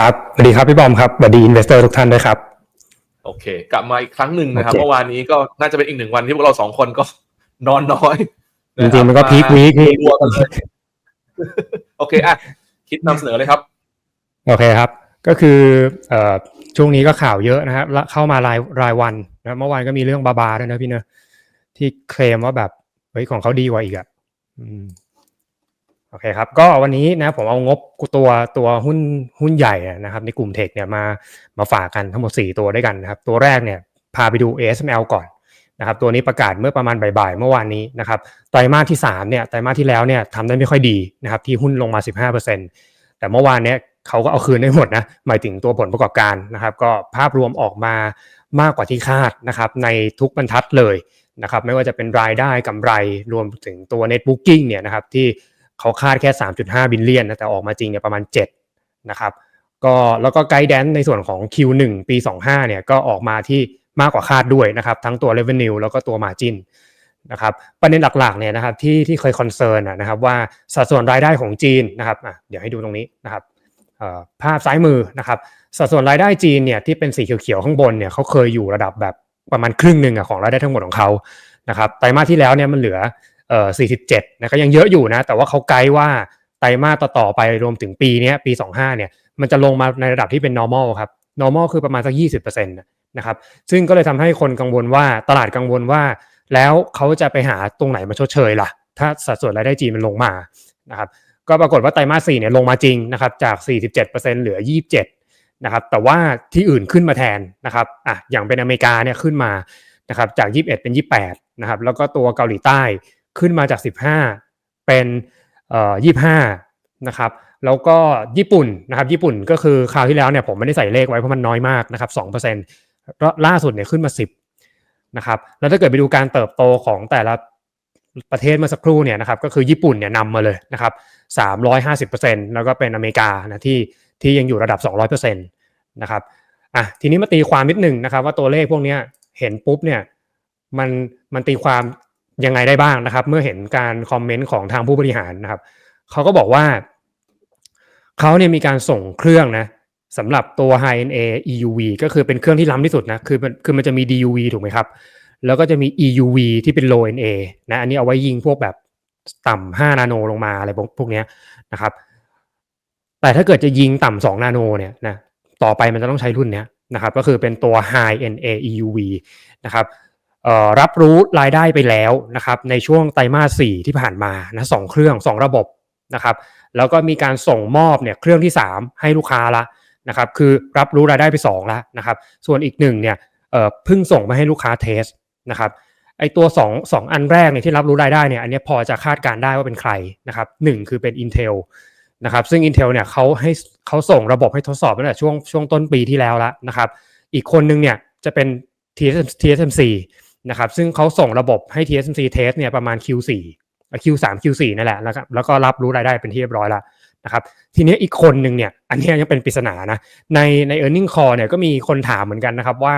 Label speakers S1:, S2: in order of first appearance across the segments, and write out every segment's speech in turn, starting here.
S1: ครับสวัสดีครับพี่บอมครับสวัสดีอินเวสเตอร์ทุกท่านด้วยครับ
S2: โอเค กลับมาอีกครั้งหนึ่งนะครับ
S1: โอเค
S2: เมื่อวานนี้ก็น่าจะเป็นอีกหนึ่งวันที่พวกเราสองคนก็นอนน้อย
S1: จริงๆมันก็พีควีคนี่
S2: รัวๆกันเลยโอเคอะคิดนำเสนอเลยครับ
S1: โอเคครับ ก็คือเอ่อช่วงนี้ก็ข่าวเยอะนะครับแล้วเข้ามารายรายวันนะเมื่อวานก็มีเรื่องบาบาด้วยนะพี่เนอะที่เคลมว่าแบบเฮ้ยของเขาดีกว่าอีกอะอืม โอเคครับก็วันนี้นะผมเอางบตัวตัวหุ้นหุ้นใหญ่นะครับ ในกลุ่มเทคเนี่ยมามาฝากกันทั้งหมด 4 ตัวด้วยกันนะครับ ตัวแรกเนี่ยพาไปดู ASML ก่อนนะครับตัวนี้ประกาศเมื่อประมาณบ่ายๆเมื่อวานนี้นะครับไตรมาสที่3เนี่ยไตรมาสที่แล้วเนี่ยทำได้ไม่ค่อยดีนะครับที่หุ้นลงมา 15%แต่เมื่อวานเนี้ยเขาก็เอาคืนได้หมดนะหมายถึงตัวผลประกอบการนะครับ ก็ภาพรวมออกมามากกว่าที่คาดนะครับในทุกบรรทัดเลยนะครับไม่ว่าจะเป็นรายได้กำไรรวมถึงตัว net booking เนี่ยนะครับที่ เขาคาดแค่ 3.5 บิลเลียนนะแต่ออกมาจริงเนี่ยประมาณ 7 นะครับก็แล้วก็ไกด์แดนในส่วนของ Q1 ปี 25 เนี่ยก็ออกมาที่มากกว่าคาดด้วยนะครับ ทั้งตัว revenue แล้วก็ตัว margin นะครับประเด็นหลักๆเนี่ยนะครับที่ที่เคยคอนเซิร์นนะครับว่าสัดส่วนรายได้ของจีนนะครับอะเดี๋ยวให้ดูตรงนี้นะครับภาพซ้ายมือนะครับสัดส่วนรายได้จีนเนี่ยที่เป็นสีเขียวๆข้างบนเนี่ยเขาเคยอยู่ระดับแบบประมาณครึ่งหนึ่งอะของรายได้ทั้งหมดของเขานะครับไตรมาสที่แล้วเนี่ยมันเหลือ เอ่อ47นะก็ยังเยอะอยู่นะ แต่ว่าเขาไกด์ว่าไตรมาสต่อๆไปรวมถึงปีนี้ปี 25เนี่ยมันจะลงมาในระดับที่เป็น normal ครับ normal คือประมาณสัก 20%นะครับซึ่งก็เลยทำให้คนกังวลว่าตลาดกังวลว่า แล้วเขาจะไปหาตรงไหนมาชดเชยล่ะ ถ้าสัดส่วนรายได้จีนมันลงมานะครับก็ปรากฏว่าไตรมาส4เนี่ยลงมาจริงนะครับจาก 47%เหลือ 27นะครับแต่ว่าที่อื่นขึ้นมาแทนนะครับอะอย่างเป็นอเมริกาเนี่ยขึ้นมานะครับจาก 21 เป็น 28นะครับแล้วก็ตัวเกาหลีใต้ ขึ้นมาจาก 15 เป็นเอ่อ25นะครับแล้วก็ญี่ปุ่นนะครับญี่ปุ่นก็คือคราวที่แล้วเนี่ยผมไม่ได้ใส่เลขไว้เพราะมันน้อยมากนะครับ2%ล่าสุดเนี่ยขึ้นมา10นะครับแล้วถ้าเกิดไปดูการเติบโตของแต่ละประเทศเมื่อสักครู่เนี่ยนะครับก็คือญี่ปุ่นเนี่ยนำมาเลยนะครับ350%แล้วก็เป็นอเมริกานะที่ที่ยังอยู่ระดับ200%นะครับอะทีนี้มาตีความนิดหนึ่งนะครับว่าตัวเลขพวกนี้เห็นปุ๊บเนี่ยมันมันตีความ ยังไงได้บ้างนะครับ เมื่อเห็นการคอมเมนต์ของทางผู้บริหารนะครับเขาก็บอกว่าเขาเนี่ยมีการส่งเครื่องนะสำหรับตัว High NA EUV ก็คือเป็นเครื่องที่ล้ำที่สุดนะคือมันคือมันจะมี DUV ถูกไหมครับ แล้วก็จะมี EUV ที่เป็น low NA นะอันนี้เอาไว้ยิงพวกแบบต่ำ5นาโนลงมาอะไรพวกพวกนี้นะครับแต่ถ้าเกิดจะยิงต่ำ2นาโนเนี่ยนะต่อไปมันจะต้องใช้รุ่นเนี้ยนะครับก็คือเป็นตัว High NA EUV นะครับ รับรู้รายได้ไปแล้วนะครับในช่วงไตรมาส 4 ที่ผ่านมานะสองเครื่อง 2 ระบบนะครับแล้วก็มีการส่งมอบเนี่ยเครื่องที่ 3 ให้ลูกค้าละนะครับคือรับรู้รายได้ไป2แล้วนะครับส่วนอีกหนึ่งเนี่ยเพิ่งส่งมาให้ลูกค้าเทสนะครับไอตัว2 2อันแรกเนี่ยที่รับรู้รายได้เนี่ยอันนี้พอจะคาดการได้ว่าเป็นใครนะครับหนึ่งคือเป็น Intel นะครับซึ่ง Intel เนี่ยเขาให้เขาส่งระบบให้ทดสอบตั้งแต่ช่วงช่วงต้นปีที่แล้วแล้วนะครับอีกคนนึงเนี่ยจะเป็น TSMC นะครับ ซึ่งเขาส่งระบบให้ TSMC test เนี่ยประมาณ Q4 Q3 Q4 นั่นแหละแล้วก็แล้วก็รับรู้รายได้เป็นที่เรียบร้อยแล้วนะครับ ทีนี้อีกคนหนึ่งเนี่ย อันนี้ยังเป็นปริศนานะ ในใน e a r n i n g call เนี่ยก็มีคนถามเหมือนกันนะครับว่า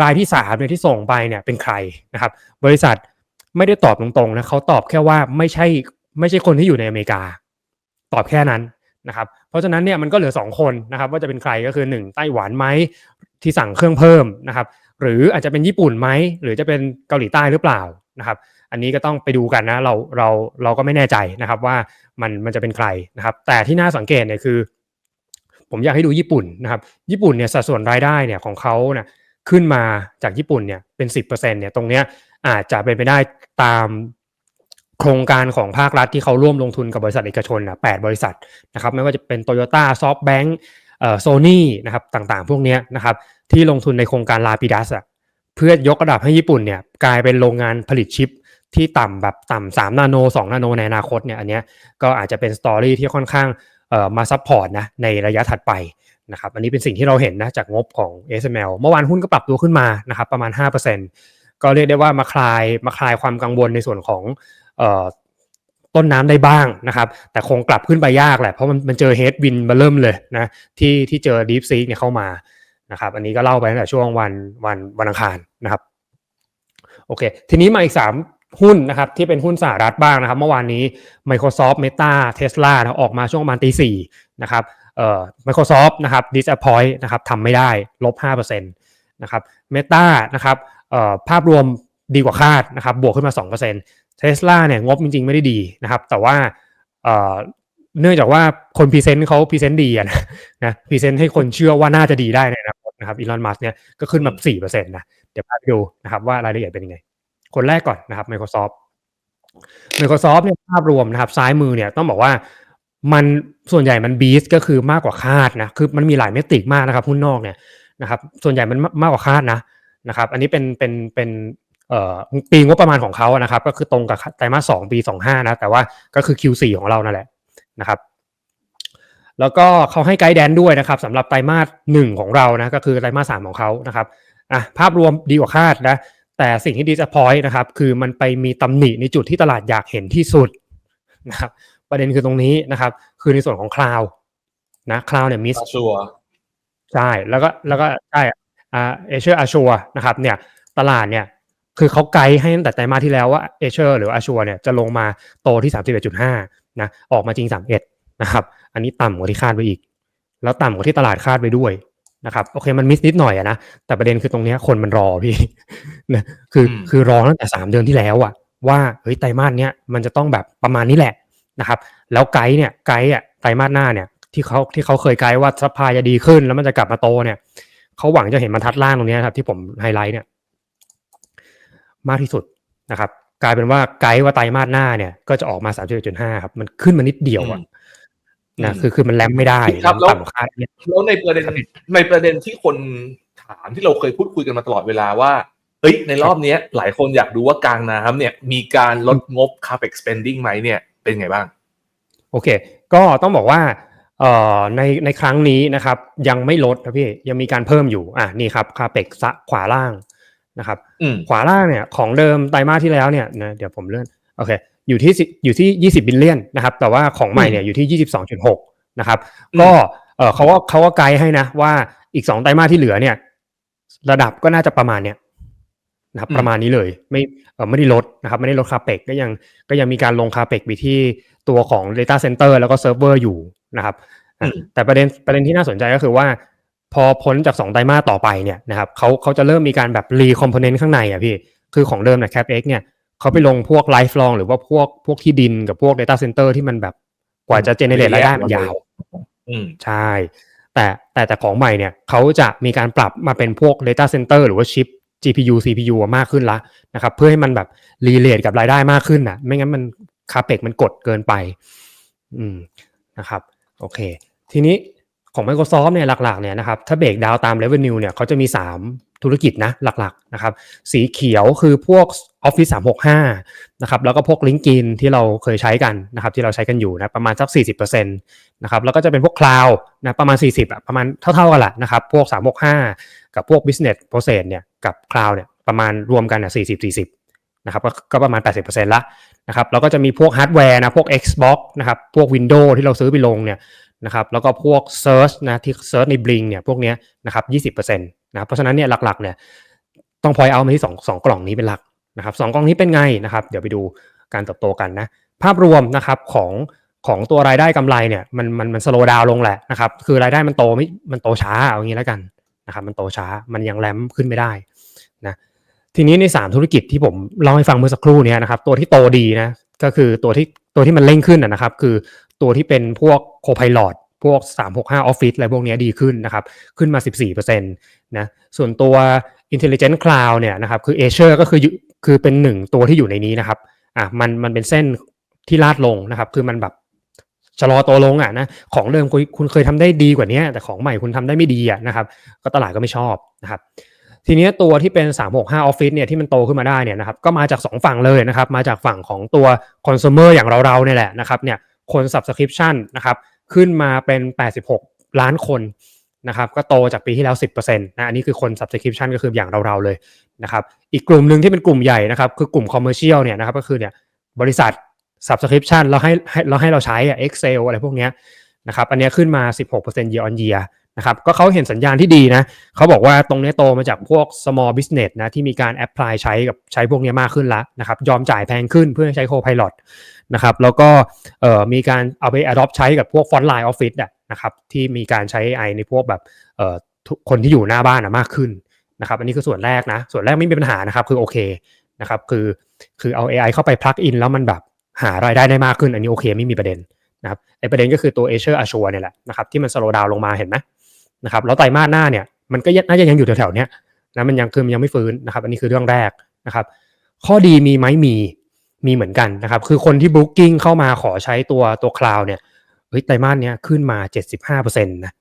S1: รายที่สามเนี่ยที่ส่งไปเนี่ยเป็นใครนะครับ บริษัทไม่ได้ตอบตรงๆนะเขาตอบแค่ว่าไม่ใช่ไม่ใช่คนที่อยู่ในอเมริกา ตอบแค่นั้นนะครับเพราะฉะนั้นเนี่ยมันก็เหลือ 2 คนนะครับ ว่าจะเป็นใครก็คือ 1 ไต้หวันไหมที่สั่งเครื่องเพิ่มนะครับ หรืออาจจะเป็นญี่ปุ่นไหมหรือจะเป็นเกาหลีใต้หรือเปล่านะครับอันนี้ก็ต้องไปดูกันนะเราเราเราก็ไม่แน่ใจนะครับว่ามันมันจะเป็นใครนะครับแต่ที่น่าสังเกตเนี่ยคือ ผมอยากให้ดูญี่ปุ่นนะครับญี่ปุ่นเนี่ยสัดส่วนรายได้เนี่ยของเขาเนี่ยขึ้นมาจากญี่ปุ่นเนี่ยเป็น 10%เนี่ยตรงเนี้ยอาจจะเป็นไปได้ตามโครงการของภาครัฐที่เขาร่วมลงทุนกับบริษัทเอกชนนะแปดบริษัทนะครับไม่ว่าจะเป็น Toyota SoftBank เอ่อโซนี่นะครับต่างๆ พวกเนี้ยนะครับ ที่ลงทุนในโครงการลาปิดัสอะเพื่อยกระดับให้ญี่ปุ่นเนี่ยกลายเป็นโรงงานผลิตชิปที่ต่ำแบบต่ำสามนาโนสองนาโนในอนาคตเนี่ยอันเนี้ยก็อาจจะเป็นสตอรี่ที่ค่อนข้างมาซัพพอร์ตนะในระยะถัดไปนะครับอันนี้เป็นสิ่งที่เราเห็นนะจากงบของ SML เมื่อวานหุ้นก็ปรับตัวขึ้นมานะครับประมาณ 5%ก็เรียกได้ว่ามาคลายมาคลายความกังวลในส่วนของออต้นน้ำได้บ้างนะครับแต่คงกลับขึ้นไปยากแหละเพราะมันมันเจอเฮดวินมาเริ่มเลยนะที่ที่เจอดีฟซีกเนี่ยเข้ามา นะครับ อันนี้ก็เล่าไปตั้งแต่ช่วงวันวันวันอังคารนะครับ โอเค ทีนี้มาอีก 3 หุ้นนะครับ ที่เป็นหุ้นสหรัฐบ้างนะครับ เมื่อวานนี้ Microsoft Meta Tesla นะออกมาช่วงประมาณตีสี่นะครับเอ่อ Microsoft นะครับ disappoint นะครับทำไม่ได้ลบ5%นะครับ Meta นะครับเอ่อภาพรวมดีกว่าคาดนะครับ บวกขึ้นมา 2% Tesla เนี่ยงบจริง ๆ ไม่ได้ดีนะครับ แต่ว่าเอ่อเนื่องจากว่าคนพรีเซนต์เขาพรีเซนต์ดีอะนะนะพรีเซนต์ให้คนเชื่อว่าน่าจะดีได้นอ นาคตนะครับอีลอนมัสเนี่ยก็ขึ้นมา4%นะเดี๋ยวพาไปดูนะครับว่ารายละเอียดเป็นยังไง คนแรกก่อนนะครับ Microsoft Microsoft เนี่ยภาพรวมนะครับ ซ้ายมือเนี่ยต้องบอกว่ามันส่วนใหญ่มันบีสก็คือมากกว่าคาดนะคือมันมีหลายเมตริกมากนะครับหุ้นนอกเนี่ยนะครับ ส่วนใหญ่มันมากกว่าคาดนะนะครับ อันนี้เป็นเป็นเป็นเอ่อปีงบประมาณของเขาอะนะครับ ก็คือตรงกับไตรมาสสองปีสองห้านะแต่ว่าก็คือ Q4 ของเรานั่นแหละนะครับ แล้วก็เขาให้ไกด์แดนด้วยนะครับสำหรับไตรมาสหนึ่งของเรานะก็คือไตรมาสสามของเขานะครับอะภาพรวมดีกว่าคาดนะแต่สิ่งที่ disappoint นะครับคือมันไปมีตำหนิในจุดที่ตลาดอยากเห็นที่สุดนะครับประเด็นคือตรงนี้นะครับ คือในส่วนของคลาวนะคลาวเนี่ยมิส
S2: ชัวร์
S1: ใช่แล้วก็แล้วก็ใช่อ่าเอเชียอาชัวนะครับเนี่ยตลาดเนี่ยคือเขาไกด์ให้ตั้งแต่ไตรมาสที่แล้วว่าเอเชียหรืออาชัวเนี่ยจะลงมาโตที่ 31.5นะออกมาจริง 31 นะครับ อันนี้ต่ำกว่าที่คาดไว้อีก แล้วต่ำกว่าที่ตลาดคาดไว้ด้วยนะครับ โอเคมันมิสนิดหน่อยอะนะ แต่ประเด็นคือตรงเนี้ยคนมันรอพี่นะคือคือรอตั้งแต่สามเดือนที่แล้วอะว่าเฮ้ยไตรมาสเนี้ยมันจะต้องแบบประมาณนี้แหละนะครับ แล้วไกด์เนี่ยไกด์อะไตรมาสหน้าเนี่ยที่เขาที่เขาเคยไกด์ว่าซัพพลายจะดีขึ้น แล้วมันจะกลับมาโตเนี่ยเขาหวังจะเห็นบรรทัดล่างตรงเนี้ยครับที่ผมไฮไลท์เนี่ย มากที่สุดนะครับ กลายเป็นว่าไกด์ว่าไตรมาสหน้าเนี่ย ก็จะออกมาสามจุดห้าครับ มันขึ้นมานิดเดียวอะ นะคือคือมันแลมไม่ได้
S2: ครับแล้ว
S1: ต่ำกว่าคาดเนี่ย
S2: แล้วในประเด็นในประเด็นที่คนถามที่เราเคยพูดคุยกันมาตลอดเวลาว่าเฮ้ยในรอบเนี้ยหลายคนอยากดูว่ากลางน้ำเนี่ย มีการลดงบ capex spending ไหมเนี่ย เป็นไงบ้าง
S1: โอเค ก็ต้องบอกว่าเอ่อในในครั้งนี้นะครับ ยังไม่ลดนะพี่ยังมีการเพิ่มอยู่อะนี่ครับคาเปกขวาล่างนะครับ
S2: อืม
S1: ขวาล่างเนี่ยของเดิมไตรมาสที่แล้วเนี่ยนะเดี๋ยวผมเลื่อนโอเค อยู่ที่10อยู่ที่ 20 บิลเลียนนะครับ แต่ว่าของใหม่เนี่ยอยู่ที่ 22.6 นะครับ
S2: อืม
S1: ก็เออเขาก็เขาก็ไกด์ให้นะว่าอีก2ไตรมาสที่เหลือเนี่ย ระดับก็น่าจะประมาณเนี้ยนะครับ ประมาณนี้เลยไม่เออไม่ได้ลดนะครับ ไม่ได้ลดคาเปกก็ยังก็ยังมีการลงคาเปกไปที่ตัวของ Data Center แล้วก็เซิร์ฟเวอร์อยู่นะครับอะ
S2: อืม
S1: แต่ประเด็นประเด็นที่น่าสนใจก็คือว่าพอพ้นจาก 2 ไตรมาสต่อไปเนี่ยนะครับเขาเขาจะเริ่มมีการแบบรีคอมโพเนนต์ข้างในอะพี่ คือของเดิมเนี่ย CapEx เนี่ย เขาไปลงพวก lifelong หรือว่าพวกพวกที่ดินกับพวก Data Center ที่มันแบบกว่าจะ generate รายได้มันยาว
S2: อืม
S1: ใช่ แต่แต่แต่ของใหม่เนี่ยเขาจะมีการปรับมาเป็นพวก Data Center หรือว่าชิป GPU CPU อะมากขึ้นละนะครับ เพื่อให้มันแบบรีเลทกับรายได้มากขึ้นนะไม่งั้นมันคาเปกมันกดเกินไป อืมนะครับ โอเค ทีนี้ของ Microsoft เนี่ยหลักๆเนี่ยนะครับถ้าเบรกดาวตาม Revenue เนี่ยเขาจะมี 3 ธุรกิจนะหลักๆนะครับสีเขียวคือพวก Office 365นะครับแล้วก็พวก LinkedIn ที่เราเคยใช้กันนะครับที่เราใช้กันอยู่นะประมาณสัก 40%นะครับแล้วก็จะเป็นพวก Cloud นะประมาณ 40อะประมาณเท่าๆกันแหละนะครับพวก 365 กับพวก Business Process เนี่ยกับ Cloud เนี่ยประมาณรวมกันเนี่ย40-40นะครับก็ประมาณ 80%ละนะครับแล้วก็จะมีพวกฮาร์ดแวร์นะพวก Xbox นะครับพวก Windows ที่เราซื้อไปลงเนี่ยนะครับแล้วก็พวก Search นะที่ Search ใน Bling เนี่ยพวกเนี้ยนะครับ20%นะเพราะฉะนั้นเนี่ยหลักๆเนี่ยต้องพอยเอามาที่สองสองกล่องนี้เป็นหลักนะครับสองกล่องนี้เป็นไงนะครับ เดี๋ยวไปดูการเติบโตกันนะภาพรวมนะครับของของตัวรายได้กำไรเนี่ยมันมันมันสโลดาวลงแหละนะครับคือรายได้มันโตไม่มันโตช้าเอางี้แล้วกันนะครับมันโตช้ามันยังแรมขึ้นไม่ได้นะทีนี้ใน 3 ธุรกิจที่ผมเล่าให้ฟังเมื่อสักครู่เนี้ยนะครับตัวที่โตดีนะก็คือตัวที่ตัวที่มันเร่งขึ้นนะครับ คือตัวที่เป็นพวก Copilot พ วก 365 Office อะไรพวกนี้ดีขึ้นนะครับ ขึ้นมา 14%นะส่วนตัว Intelligent Cloud เนี่ยนะครับคือ Azure ก็คือยู่คือเป็นหนึ่งตัวที่อยู่ในนี้นะครับอะมันมันเป็นเส้นที่ลาดลงนะครับ คือมันแบบชะลอตัวลงอะนะของเดิมคุณคุณเคยทำได้ดีกว่านี้แต่ของใหม่คุณทำได้ไม่ดีอะนะครับ ก็ตลาดก็ไม่ชอบนะครับ ทีนี้ตัวที่เป็น 365 Office เนี่ยที่มันโตขึ้นมาได้เนี่ยนะครับก็มาจาก 2 ฝั่งเลยนะครับ มาจากฝั่งของตัว consumer อย่างเราๆเนี่ยแหละนะครับเนี่ยคน subscription นะครับ ขึ้นมาเป็น 86 ล้านคนนะครับก็โตจากปีที่แล้ว 10%นะอันนี้คือคน subscription ก็คืออย่างเราๆเลยนะครับอีกกลุ่มหนึ่งที่เป็นกลุ่มใหญ่นะครับคือกลุ่ม commercial เนี่ยนะครับก็คือเนี่ยบริษัท subscription เราให้เราให้เราใช้อะ Excel อะไรพวกเนี้ยนะครับอันนี้ขึ้นมา 16% year on year นะครับก็เขาเห็นสัญญาณที่ดีนะเขาบอกว่าตรงนี้โตมาจากพวก small business นะที่มีการ apply ใช้กับใช้พวกนี้มากขึ้นล้วนะครับยอมจ่ายแพงขึ้นเพื่อใช้ Copilot นะครับแล้วก็มีการเอาไป adopt ใช้กับพวก frontline office นะครับที่มีการใช้ AI ในพวกแบบคนที่อยู่หน้าบ้านมากขึ้นนะครับอันนี้คือส่วนแรกนะส่วนแรกไม่มีปัญหานะครับคือโอเคนะครับคือคือเอา AI เข้าไป plug in แล้วมันแบบหารายได้ได้มากขึ้น อันนี้โอเคไม่มีประเด็นนะครับไอประเด็นก็คือตัว Azure Azure เนี่ยแหละนะครับที่มัน slow down ลงมาเห็นไหม นะครับแล้วไตรมาสหน้าเนี่ยมันก็น่าจะยังอยู่แถวๆเนี้ยนะมันยังคือมันยังไม่ฟื้นนะครับ อันนี้คือเรื่องแรกนะครับ ข้อดีมีไหมมีมีเหมือนกันนะครับ คือคนที่ Booking เข้ามาขอใช้ตัวตัว Cloud เนี่ยเฮ้ยไตรมาสเนี้ยขึ้นมา 75%นะ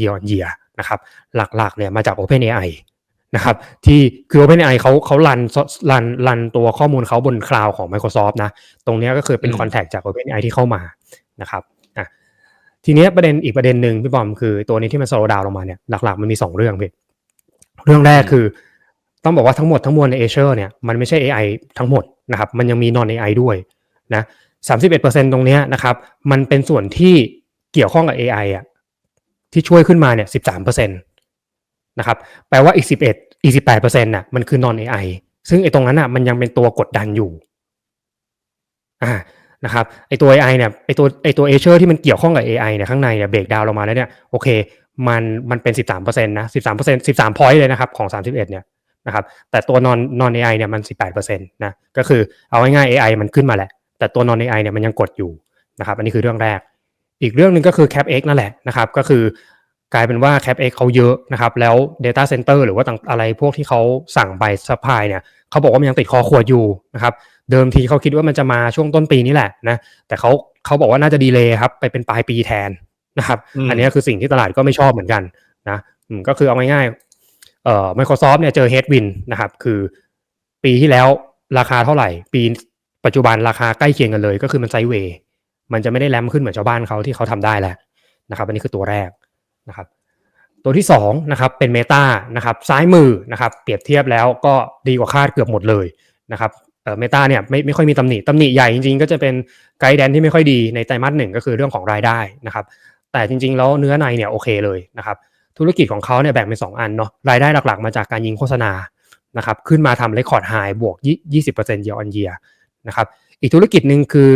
S1: year on year นะครับ หลักๆเนี่ยมาจาก OpenAI นะครับที่คือ OpenAI เขาเขารันรันรันตัวข้อมูลเขาบนคลาวของ Microsoft นะ ตรงเนี้ยก็คือเป็น
S2: อืม
S1: คอนแทคจาก OpenAI ที่เข้ามานะครับอะ ทีนี้ประเด็นอีกประเด็นหนึ่งพี่บอมคือตัวนี้ที่มัน slow down ลงมาเนี่ยหลักๆมันมี 2 เรื่องพี่เรื่องแรกคือ ต้องบอกว่าทั้งหมดทั้งมวลใน Azure เนี่ยมันไม่ใช่ AI ทั้งหมดนะครับมันยังมี non AI ด้วยนะ31%ตรงเนี้นะครับมันเป็นส่วนที่เกี่ยวข้องกับ AI อะที่ช่วยขึ้นมาเนี่ย13%นตนะครับแปลว่าอีก11อีก18%น่ะมันคือ non AI ซึ่งไอ้ตรงนั้นน่ะมันยังเป็นตัวกดดันอยู่อ่า นะครับไอตัว AI เนี่ยไอตัวไอตัวเอเชอร์ที่มันเกี่ยวข้องกับ AI เนี่ยข้างในเนี่ยเบรกดาวลงมาแล้วเนี่ยโอเคมันมันเป็น 13%นะ13% 13 point เลยนะครับของ 31เนี่ยนะครับแต่ตัวนอนนอน AI เนี่ยมัน 18%นะก็คือเอาง่ายๆ AI มันขึ้นมาแหละ แต่ตัวนอน AI เนี่ยมันยังกดอยู่นะครับอันนี้คือเรื่องแรก อีกเรื่องหนึ่งก็คือ CapX นั่นแหละนะครับก็คือ กลายเป็นว่า CapX เขาเยอะนะครับ แล้ว Data Center หรือว่าต่างอะไรพวกที่เขาสั่งไปซัพพลายเนี่ยเขาบอกว่ามันยังติดคอขวดอยู่นะครับ เดิมทีเขาคิดว่ามันจะมาช่วงต้นปีนี้แหละนะ แต่เขาเขาบอกว่าน่าจะดีเลย์ครับ ไปเป็นปลายปีแทนนะครับ
S2: อืม
S1: อันนี้คือสิ่งที่ตลาดก็ไม่ชอบเหมือนกันนะอืมก็คือเอาง่ายๆเอ่อ Microsoft เนี่ยเจอ headwind นะครับ คือปีที่แล้วราคาเท่าไหร่ ปีปัจจุบันราคาใกล้เคียงกันเลย ก็คือมันไซด์เวย์มันจะไม่ได้แรมขึ้นเหมือนชาวบ้านเขาที่เขาทำได้แล้วนะครับ อันนี้คือตัวแรก นะครับตัวที่สองนะครับเป็น Meta นะครับซ้ายมือนะครับเปรียบเทียบแล้วก็ดีกว่าคาดเกือบหมดเลยนะครับเออเมตาเนี่ยไม่ไม่ค่อยมีตำหนิตำหนิใหญ่จริงๆ ก็จะเป็นไกด์แดนที่ไม่ค่อยดีในไตรมาสหนึ่งก็คือเรื่องของรายได้นะครับแต่จริงๆ แล้วเนื้อในเนี่ยโอเคเลยนะครับธุรกิจของเขาเนี่ยแบ่งเป็น 2 อันเนาะรายได้หลักๆ มาจากการยิงโฆษณานะครับขึ้นมาทำเรคคอร์ดไฮบวก 20% year on year นะครับอีกธุรกิจหนึ่งคือ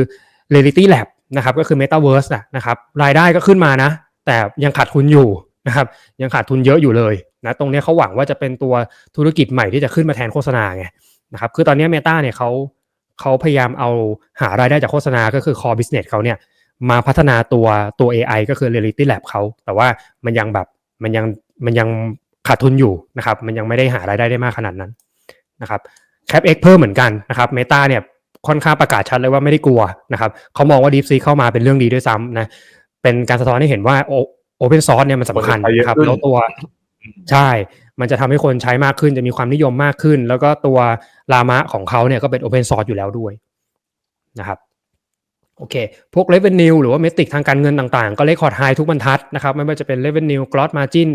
S1: Reality Lab นะครับก็คือ Metaverse อะนะครับรายได้ก็ขึ้นมานะ แต่ยังขาดทุนอยู่นะครับ ยังขาดทุนเยอะอยู่เลยนะตรงนี้เขาหวังว่าจะเป็นตัวธุรกิจใหม่ที่จะขึ้นมาแทนโฆษณาไงนะครับคือตอนนี้เมตาเนี่ยเขาเขาพยายามเอาหารายได้จากโฆษณาก็คือ core business เขาเนี่ยมาพัฒนาตัวตัว AI ก็คือ Reality Lab เขาแต่ว่ามันยังแบบมันยังมันยังขาดทุนอยู่นะครับ มันยังไม่ได้หารายได้ได้มากขนาดนั้นนะครับ CapX เพิ่มเหมือนกันนะครับ Meta เนี่ยค่อนข้างประกาศชัดเลยว่าไม่ได้กลัวนะครับเขามองว่า DeepSeek เข้ามาเป็นเรื่องดีด้วยซ้ำนะ เป็นการสะท้อนให้เห็นว่า O- Open Source เนี่ยมันสำคัญ
S2: คนจะใช้เยอะ
S1: นะครับ
S2: ขึ้น
S1: แล้วตัวใช่ มันจะทำให้คนใช้มากขึ้นจะมีความนิยมมากขึ้น แล้วก็ตัวลามะของเขาเนี่ยก็เป็น Open Source อยู่แล้วด้วยนะครับโอเค พวก revenue หรือว่าเมตริกทางการเงินต่างๆ ก็เลคคอร์ดไฮทุกบรรทัดนะครับ ไม่ว่าจะเป็น revenue gross margin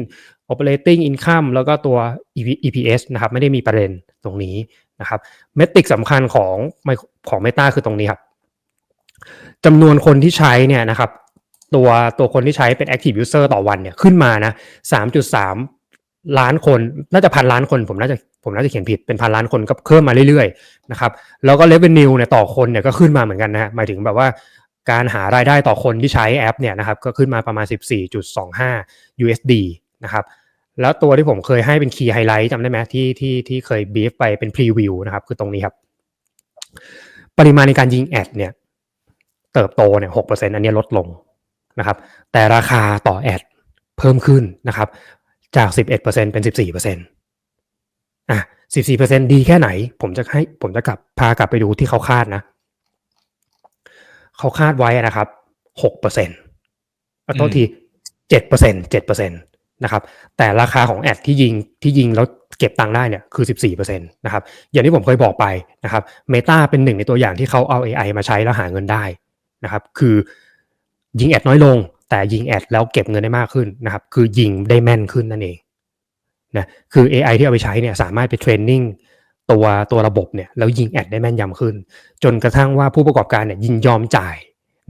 S1: operating income แล้วก็ตัว EP- EPS นะครับ ไม่ได้มีประเด็นตรงนี้นะครับ เมตริกสำคัญของของ Meta คือตรงนี้ครับจำนวนคนที่ใช้เนี่ยนะครับ ตัวตัวคนที่ใช้เป็น active user ต่อวันเนี่ยขึ้นมานะ3.3 ล้านคนน่าจะพันล้านคนผมน่าจะผมน่าจะเขียนผิดเป็นพันล้านคนก็เพิ่มมาเรื่อยๆนะครับแล้วก็ revenue เนี่ยต่อคนเนี่ยก็ขึ้นมาเหมือนกันนะฮะหมายถึงแบบว่าการหารายได้ต่อคนที่ใช้แอปเนี่ยนะครับก็ขึ้นมาประมาณ 14.25 USD นะครับแล้วตัวที่ผมเคยให้เป็น key highlight จำได้ไหมที่ที่ที่เคยบีฟไปเป็น preview นะครับคือตรงนี้ครับปริมาณในการยิงแอดเนี่ยเติบโตเนี่ยหกเปอร์เซ็นอันนี้ลดลง นะครับแต่ราคาต่อแอดเพิ่มขึ้นนะครับจากสิบเอ็ดเปอร์เซ็นเป็นสิบสี่เปอร์เซ็นอะสิบสี่เปอร์เซ็นดีแค่ไหน ผมจะให้ผมจะกลับพากลับไปดูที่เขาคาดนะ เขาคาดไว้นะครับหกเปอร์เซ็นต์โทษทีเจ็ดเปอร์เซ็นเจ็ดเปอร์เซ็นตนะครับ แต่ราคาของแอดที่ยิงที่ยิงแล้วเก็บตังค์ได้เนี่ยคือ 14%นะครับ อย่างที่ผมเคยบอกไปนะครับ Meta เป็นหนึ่งในตัวอย่างที่เขาเอา AI มาใช้แล้วหาเงินได้นะครับ คือ ยิงแอดน้อยลง แต่ยิงแอดแล้วเก็บเงินได้มากขึ้นนะครับคือยิงได้แม่นขึ้นนั่นเองนะคือ AI ที่เอาไปใช้เนี่ยสามารถไปเทรนนิ่งตัวตัวระบบเนี่ยแล้วยิงแอดได้แม่นยำขึ้น จนกระทั่งว่าผู้ประกอบการเนี่ยยินยอมจ่าย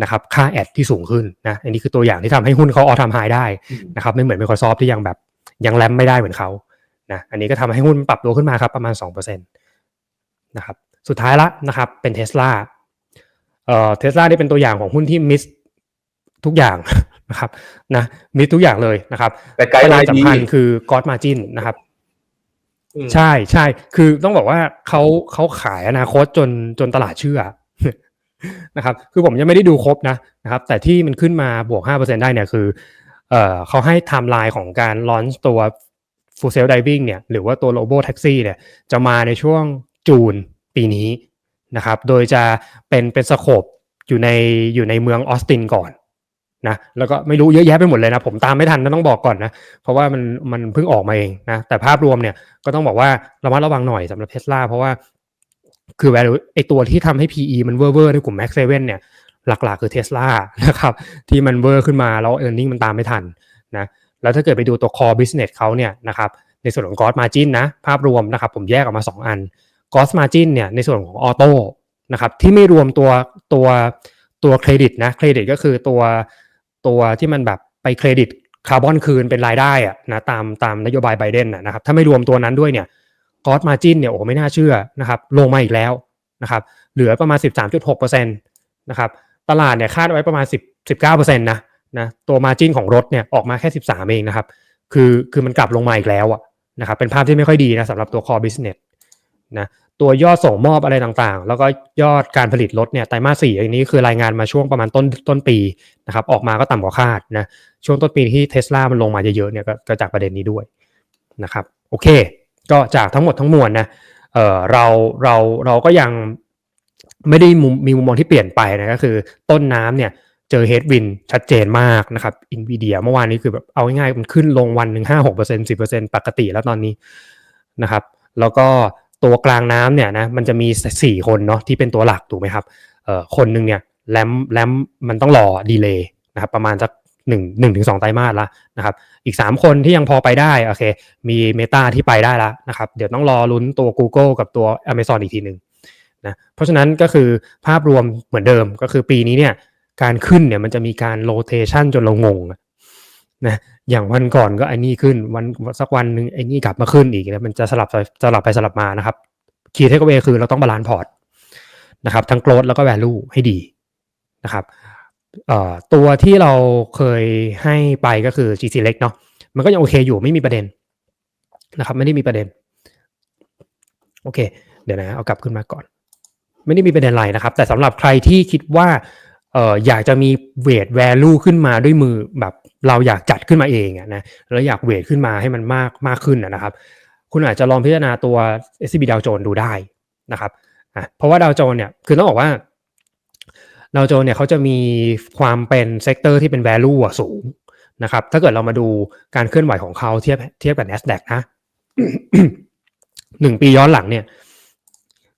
S1: นะครับค่าแอดที่สูงขึ้นนะอันนี้คือตัวอย่างที่ทำให้หุ้นเขาออทำไฮได้นะครับไม่เหมือน Microsoft ที่ยังแบบยังแรมไม่ได้เหมือนเขานะอันนี้ก็ทำให้หุ้นปรับตัวขึ้นมาครับประมาณ2%นะครับสุดท้ายละนะครับเป็น Tesla เอ่อ Tesla นี่เป็นตัวอย่างของหุ้นที่มิส ทุกอย่างนะครับนะมิดทุกอย่างเลยนะครับ
S2: แต่ไก
S1: ป
S2: ด์
S1: ระ
S2: ไล
S1: เด็น
S2: น์ดี
S1: สำคัญคือกอดมาจินนะครับ
S2: อืม
S1: ใช่ใช่คือต้องบอกว่าเขาเขาขายอนาคตจนจนตลาดเชื่อนะครับ คือผมยังไม่ได้ดูครบนะนะครับ แต่ที่มันขึ้นมาบวก 5%ได้เนี่ยคือเอ่อเขาให้ไทม์ไลน์ของการลอนตัว full self diving เนี่ยหรือว่าตัว robo taxi เนี่ยจะมาในช่วงจูนปีนี้นะครับ โดยจะเป็นเป็นสโคปอยู่ในอยู่ในเมืองออสตินก่อน นะแล้วก็ไม่รู้เยอะแยะไปหมดเลยนะ ผมตามไม่ทันนะต้องบอกก่อนนะ เพราะว่ามันมันเพิ่งออกมาเองนะ แต่ภาพรวมเนี่ยก็ต้องบอกว่าระมัดระวังหน่อยสำหรับเทสลาเพราะว่าคือ value ไอตัวที่ทำให้ PE มันเวอร์เวอร์ในกลุ่ม Max 7เนี่ย หลักๆ คือเทสลานะครับที่มันเวอร์ขึ้นมาแล้ว e a r n i n g มันตามไม่ทันนะแล้วถ้าเกิดไปดูตัว core business เขาเนี่ยนะครับในส่วนของ gross margin นะ ภาพรวมนะครับผมแยกออกมา 2 อัน gross margin เนี่ยในส่วนของออโต้นะครับที่ไม่รวมตัวตัวตัวเครดิตนะเครดิตก็คือตัว ตัวที่มันแบบไปเครดิตคาร์บอนคืนเป็นรายได้อะนะตามตามนโยบายไบเดนนะนะครับถ้าไม่รวมตัวนั้นด้วยเนี่ยกอสมาจินเนี่ยโอ้ไม่น่าเชื่อนะครับลงมาอีกแล้วนะครับเหลือประมาณ 13.6%นะครับตลาดเนี่ยคาดไว้ประมาณ 10 19%นะนะตัวมาจินของรถเนี่ยออกมาแค่ 13 เองนะครับคือคือมันกลับลงมาอีกแล้วอะนะครับเป็นภาพที่ไม่ค่อยดีนะสำหรับตัว core business นะ ตัวยอดส่งมอบอะไรต่างๆ แล้วก็ยอดการผลิตรถเนี่ยไตรมาสสี่อันนี้คือรายงานมาช่วงประมาณต้นต้นปีนะครับออกมาก็ต่ำกว่าคาดนะช่วงต้นปีที่เทสลามันลงมาเยอะๆเนี่ยก็ก็จากประเด็นนี้ด้วยนะครับโอเค ก็จากทั้งหมดทั้งมวลนะเออเราเราเราก็ยังไม่ได้มุมมีมุมมองที่เปลี่ยนไปนะก็คือต้นน้ำเนี่ยเจอเฮดวินชัดเจนมากนะครับอินวีเดียเมื่อวานนี้คือแบบเอาง่ายๆมันขึ้นลงวันหนึ่งห้าหกเปอร์เซ็นสิบเปอร์เซ็นปกติแล้วตอนนี้นะครับ แล้วก็ ตัวกลางน้ำเนี่ยนะมันจะมีสี่คนเนาะที่เป็นตัวหลักถูกไหมครับเอ่อคนหนึ่งเนี่ยแลมแลมมันต้องรอดีเลย์นะครับประมาณสักหนึ่งหนึ่งถึงสองไตรมาสละนะครับอีก 3 คนที่ยังพอไปได้โอเคมี Meta ที่ไปได้แล้วนะครับเดี๋ยวต้องรอลุ้นตัว Google กับตัว Amazon อีกทีหนึ่งนะเพราะฉะนั้นก็คือภาพรวมเหมือนเดิมก็คือปีนี้เนี่ยการขึ้นเนี่ยมันจะมีการโ o เ a ชันจนเรางงนะ อย่างวันก่อนก็ไอ้นี่ขึ้นวันสักวันหนึ่งไอ้นี่กลับมาขึ้นอีกนะมันจะสลับสลับไปสลับมานะครับคีย์เทคเวคือเราต้องบาลานซ์พอร์ตนะครับทั้งโกลดแล้วก็ value ให้ดีนะครับเอ่อตัวที่เราเคยให้ไปก็คือ GC เล็กเนาะมันก็ยังโอเคอยู่ไม่มีประเด็นนะครับ ไม่ได้มีประเด็น โอเค เดี๋ยวนะ เอากลับขึ้นมาก่อน ไม่ได้มีประเด็นอะไรนะครับ แต่สำหรับใครที่คิดว่า เอ่ออยากจะมีเวท value ขึ้นมาด้วยมือแบบเราอยากจัดขึ้นมาเองอะนะแล้วอยากเวทขึ้นมาให้มันมากมากขึ้นนะครับ คุณอาจจะลองพิจารณาตัว SCB ดาวโจนดูได้นะครับอะเพราะว่าดาวโจนเนี่ยคือต้องบอกว่าดาวโจนเนี่ยเขาจะมีความเป็นเซกเตอร์ที่เป็น value อะสูงนะครับถ้าเกิดเรามาดูการเคลื่อนไหวของเขาเทียบเทียบกับ NASDAQ นะหนึ่งปีย้อนหลังเนี่ย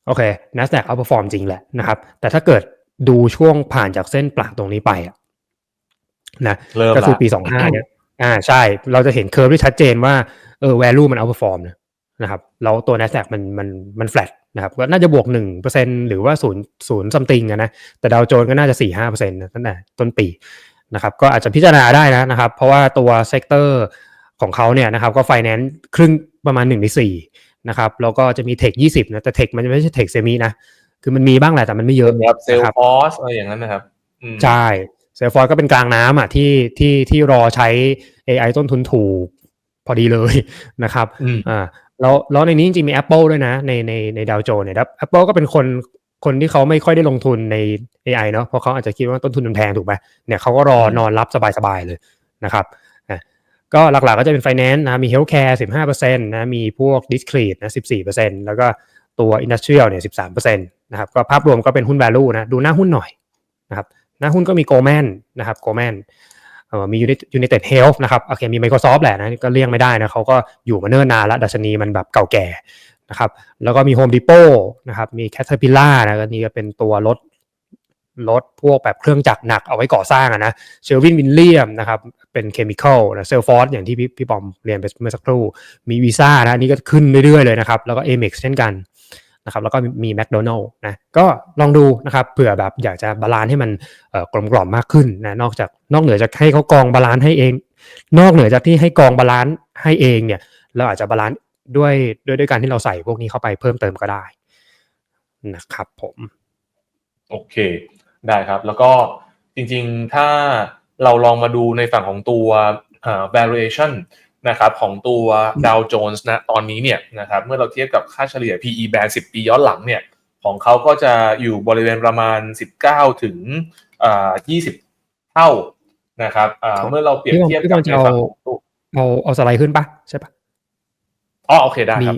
S1: โอเค NASDAQ เอา perform จริงแหละนะครับ แต่ถ้าเกิด ดูช่วงผ่านจากเส้นปลากตรงนี้ไปอะนะ
S2: เริ่ม
S1: ก็คือ
S2: ละ
S1: ปีสองห้าเนี่ยอ่าใช่ เราจะเห็นเคอร์ฟที่ชัดเจนว่าเออ value มัน outperform นะนะครับแล้วตัว NASDAQ มันมันมัน flat นะครับก็น่าจะบวกหนึ่งเปอร์เซ็นหรือว่าศูนย์ศูนย์ซัมติงอะนะแต่ดาวโจนส์ก็น่าจะสี่ห้าเปอร์เซ็นต์ตั้งแต่ต้นปีนะครับก็อาจจะพิจารณาได้นะนะครับ เพราะว่าตัวเซกเตอร์ของเขาเนี่ยนะครับก็ไฟแนนซ์ครึ่งประมาณหนึ่งในสี่นะครับแล้วก็จะมีเทคยี่สิบนะแต่เทคมันจะไม่ใช่เทคเซมินะ คือมันมีบ้างแหละแต่มันไม่เยอะ
S2: เป็นแบบเซล
S1: นะครับ
S2: ฟอสอะไรอย่างนั้นนะครับอืม
S1: ใช่เซลฟอร์ก็เป็นกลางน้ำอะที่ที่ที่รอใช้ AI ต้นทุนถูกพอดีเลยนะครับ
S2: อืม
S1: อ่าแล้วแล้วในนี้จริงๆมี Apple ด้วยนะ ในในในดาวโจนเนี่ยครับ Apple ก็เป็นคนคนที่เขาไม่ค่อยได้ลงทุนใน AI เนาะเพราะเขาอาจจะคิดว่าต้นทุนมันแพงถูกไหมเนี่ยเขาก็รอนอนรับสบายๆเลยนะครับอะก็หลักๆก็จะเป็น Finance นะมี Healthcare 15%นะมีพวก Discrete นะ14%แล้วก็ตัว Industrial เนี่ย13%นนะครับก็ภาพรวมก็เป็นหุ้น value นะดูหน้าหุ้นหน่อยนะครับหน้าหุ้นก็มี Goldman นะครับ Goldman มี Uni- United Health นะครับโอเคมี Microsoft แหละนะก็เลี่ยงไม่ได้นะเขาก็อยู่มาเนิ่นนานแล้วดัชนีมันแบบเก่าแก่นะครับแล้วก็มี Home Depot นะครับมี Caterpillar นะนี่ก็เป็นตัวรถรถพวกแบบเครื่องจักรหนักเอาไว้ก่อสร้างอะนะเชอร์วินวินเลียมนะครับเป็นเคมีคอลนะเซลฟอร์อย่างที่พี่พี่ปอมเรียนไปเมื่อสักครู่มีวีซ่านะนี่ก็ขึ้นเรื่อยๆเลยนะครับแล้วก็ Amex เช่นกัน นะครับแล้วก็มีแม d โดนัล s นะก็ลองดูนะครับเผื่อแบบอยากจะบาลานซ์ให้มันกลมกล่อมมากขึ้นนะนอกจากนอกเหนือจากให้เขากองบาลานซ์ให้เอง นอกเหนือจากที่ให้กองบาลานซ์ให้เองเนี่ยเราอาจจะบาลานซ์ด้วยด้วยด้วยการที่เราใส่พวกนี้เข้าไปเพิ่มเติมก็ได้นะครับผม
S2: โอเคได้ครับ แล้วก็จริงๆถ้าเราลองมาดูในฝั่งของตัว valuation นะครับของตัว Dow Jones นะตอนนี้เนี่ยนะครับเมื่อเราเทียบกับค่าเฉลี่ย PE band 10 ปีย้อนหลังเนี่ยของเขาก็จะอยู่บริเวณประมาณ 19 ถึงเอ่อ20 เท่านะครับอ่า
S1: ครับ
S2: เมื่อเราเปรียบเทียบ
S1: พี่
S2: กั
S1: บบอล
S2: ใน
S1: จะเอา
S2: ฝั่งของตัว
S1: เอาเอาสไลด์ขึ้นปะใช่ปะ
S2: อ๋อโอเคได้ครับ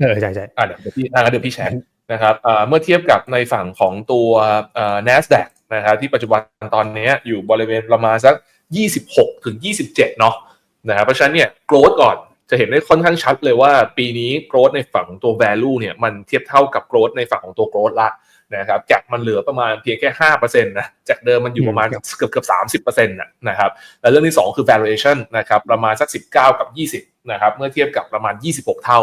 S1: เออใช่ใช่
S2: อ่าเดี๋ยวพี่อ่าเดี๋ยวพี่แชร์นะครับอ่าเมื่อเทียบกับในฝั่งของตัวเอ่อ NASDAQ นะครับที่ปัจจุบันตอนนี้อยู่บริเวณประมาณสัก 26 ถึง 27 เนาะ นะครับเพราะฉะนั้นเนี่ยโกรดก่อนจะเห็นได้ค่อนข้างชัดเลยว่าปีนี้โกรดในฝั่งของตัว value เนี่ยมันเทียบเท่ากับโกรดในฝั่งของตัวโกรดละนะครับจากมันเหลือประมาณเพียงแค่5%นะจากเดิมมันอยู่ประมาณเกือบเกือบ30%นะนะครับและเรื่องที่2คือ valuation นะครับประมาณสัก19กับ20นะครับเมื่อเทียบกับประมาณ 26 เท่า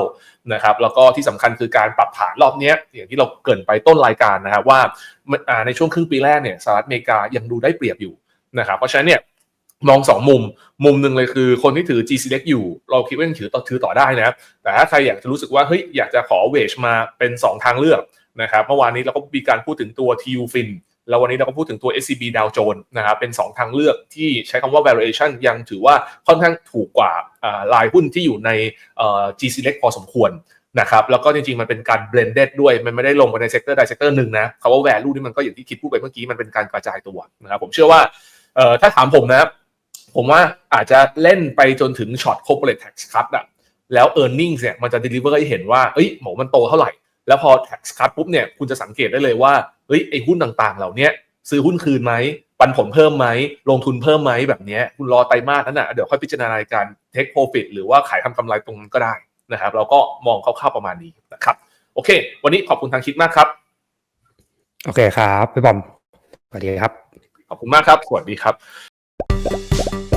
S2: นะครับแล้วก็ที่สำคัญคือการปรับฐานรอบเนี้ยอย่างที่เราเกรินไปต้นรายการนะครับว่าอ่าในช่วงครึ่งปีแรกเนี่ยสหรัฐอเมริกายังดูได้เปรียบอยู่นะครับเพราะฉะนั้นเนี่ย มองสองมุม มุมหนึ่งเลยคือคนที่ถือ G Select อยู่ เราคิดว่ายังถือต่อถือต่อได้นะครับ แต่ถ้าใครอยากจะรู้สึกว่าเฮ้ยอยากจะขอเวชมาเป็น 2 ทางเลือกนะครับเมื่อวานนี้เราก็มีการพูดถึงตัว TU Fin แล้ววันนี้เราก็พูดถึงตัว SCB Dow Jones นะครับเป็น 2 ทางเลือกที่ใช้คำว่า valuation ยังถือว่าค่อนข้างถูกกว่าอ่ายหุ้นที่อยู่ใน G Select พอสมควรนะครับแล้วก็จริงๆ มันเป็นการ blended ด้วย มันไม่ได้ลงไปในเซกเตอร์ใดเซกเตอร์หนึ่งนะคำว่า value นี่มันก็อย่างที่คิดพูดไปเมื่อกี้มันเป็นการกระจายตัวนะครับผมเชื่อว่าถ้าถามผมนะ ผมว่าอาจจะเล่นไปจนถึงช็อต corporate tax cut อะแล้ว earnings เนี่ยมันจะ deliver ให้เห็นว่าเอ้ยหมูมันโตเท่าไหร่ แล้วพอ tax cut ปุ๊บเนี่ยคุณจะสังเกตได้เลยว่าเฮ้ยไอ้หุ้นต่างๆ เหล่าเนี้ยซื้อหุ้นคืนไหมปันผลเพิ่มไหมลงทุนเพิ่มไหมแบบเนี้ยคุณรอไตรมาสนั้นน่ะเดี๋ยวค่อยพิจารณาในการ take profit หรือว่าขายทำกำไรตรงนั้นก็ได้นะครับเราก็มองคร่าวๆประมาณนี้นะครับโอเค วันนี้ขอบคุณทางคิดมากครับ
S1: โอเคครับพี่บอมสวัสดีครับ
S2: ขอบคุณมากครับ สวัสดีครับ Thank you.